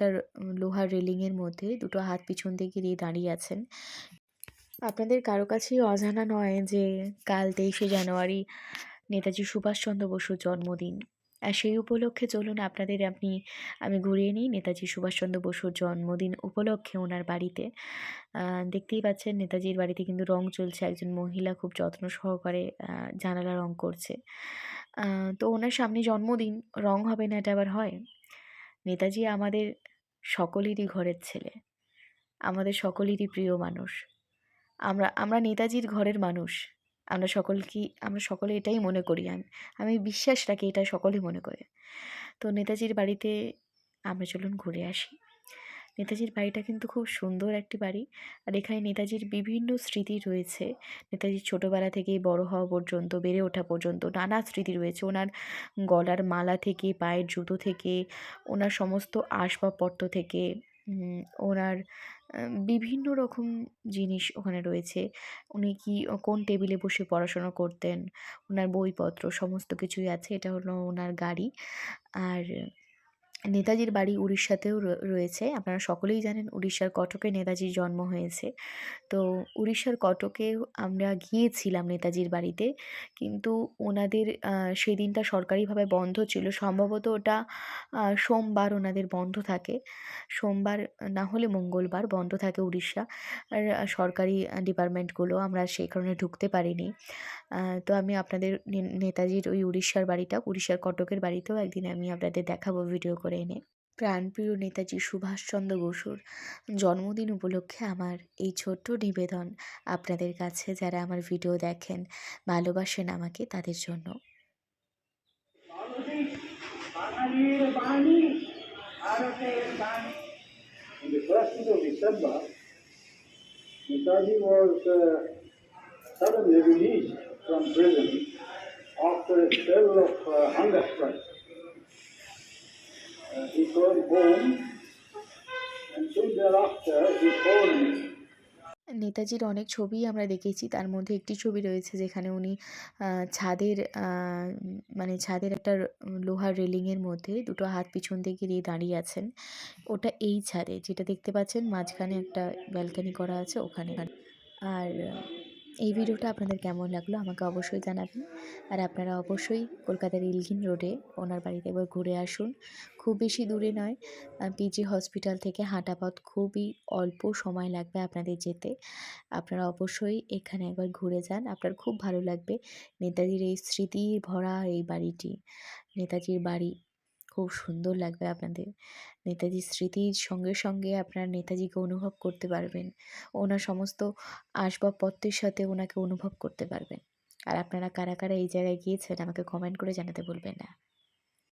একটা লোহার রেলিংয়ের মধ্যে দুটো হাত পিছন দিকে দিয়ে দাঁড়িয়ে আছেন। আপনাদের কারও কাছেই অজানা নয় যে কাল তেইশে জানুয়ারি নেতাজি সুভাষচন্দ্র বসুর জন্মদিন। আর সেই উপলক্ষে চলুন আপনাদের আপনি, আমি ঘুরিয়ে নিই নেতাজি সুভাষচন্দ্র বসুর জন্মদিন উপলক্ষে ওনার বাড়িতে। দেখতেই পাচ্ছেন নেতাজির বাড়িতে কিন্তু রং চলছে, একজন মহিলা খুব যত্ন সহকারে জানালা রং করছে। তো ওনার সামনে জন্মদিন, রং হবে না এটা আবার হয়? নেতাজি আমাদের সকলেরই ঘরের ছেলে। আমাদের সকলেরই প্রিয় মানুষ। আমরা আমরা নেতাজির ঘরের মানুষ। আমরা সকলকেই আমরা সকলে এটাই মনে করি। আমি আমি বিশ্বাস রাখি এটা সকলে মনে করে। তো নেতাজির বাড়িতে আমরা চলুন ঘুরে আসি। নেতাজির বাড়িটা কিন্তু খুব সুন্দর একটি বাড়ি। আর এখানে নেতাজির বিভিন্ন স্মৃতি রয়েছে। নেতাজির ছোটোবেলা থেকেই বড় হওয়া পর্যন্ত, বেড়ে ওঠা পর্যন্ত নানা স্মৃতি রয়েছে। ওনার গলার মালা থেকে, পায়ের জুতো থেকে, ওনার সমস্ত আসবাবপত্র থেকে ওনার বিভিন্ন রকম জিনিস ওখানে রয়েছে। উনি কি, কোন টেবিলে বসে পড়াশোনা করতেন, ওনার বইপত্র, সমস্ত কিছুই আছে। এটা হলো ওনার গাড়ি। আর নেতাজির বাড়ি উড়িষ্যাতেও রয়েছে। আপনারা সকলেই জানেন উড়িষ্যার কটকে নেতাজির জন্ম হয়েছে। তো উড়িষ্যার কটকেও আমরা গিয়েছিলাম নেতাজির বাড়িতে, কিন্তু ওনাদের সেই দিনটা সরকারিভাবে বন্ধ ছিল। সম্ভবত ওটা সোমবার ওনাদের বন্ধ থাকে। সোমবার না হলে মঙ্গলবার বন্ধ থাকে উড়িষ্যা। আর সরকারি ডিপার্টমেন্টগুলো আমরা সেই কারণে ঢুকতে পারিনি। তো আমি আপনাদের নেতাজির ওই উড়িষ্যার বাড়িটা, উড়িষ্যার কটকের বাড়িতেও একদিন আমি আপনাদের দেখাবো, ভিডিও করে। করে এনে প্রাণপ্রিয় নেতাজি সুভাষচন্দ্র বসুর জন্মদিন উপলক্ষে আমার এই ছোট্ট নিবেদন আপনাদের কাছে যারা আমার ভিডিও দেখেন ভালোবাসেন আমাকে তাদের জন্য Suddenly released from prison after a spell of uh, hunger strike. নেতাজির অনেক ছবিই আমরা দেখেছি। তার মধ্যে একটি ছবি রয়েছে যেখানে উনি ছাদের মানে ছাদের একটা লোহার রেলিংয়ের মধ্যে দুটো হাত পিছন দিকে দিয়ে দাঁড়িয়ে আছেন। ওটা এই ছাদে, যেটা দেখতে পাচ্ছেন, মাঝখানে একটা ব্যালকানি করা আছে, ওখানে আর এই ভিডিওটা আপনাদের কেমন লাগল আমাকে অবশ্যই জানাবেন। আর আপনারা অবশ্যই কলকাতার ইলগিন রোডে ওনার বাড়িতে একবার ঘুরে আসুন। খুব বেশি দূরে নয় পিজি হসপিটাল থেকে হাঁটা পথ খুবই অল্প সময় লাগবে আপনাদের যেতে। আপনারা অবশ্যই এখানে একবার ঘুরে যান, আপনার খুব ভালো লাগবে। নেতাজির এই স্মৃতি ভরা এই বাড়িটি, নেতাজির বাড়ি। খুব সুন্দর লাগবে আপনাদের। নেতাজির স্মৃতির সঙ্গে সঙ্গে আপনারা নেতাজিকে অনুভব করতে পারবেন। ওনার সমস্ত আসবাবপত্রের সাথে ওনাকে অনুভব করতে পারবেন। আর আপনারা কারা কারা এই জায়গায় গিয়েছেন আমাকে কমেন্ট করে জানাতে বলবেন না।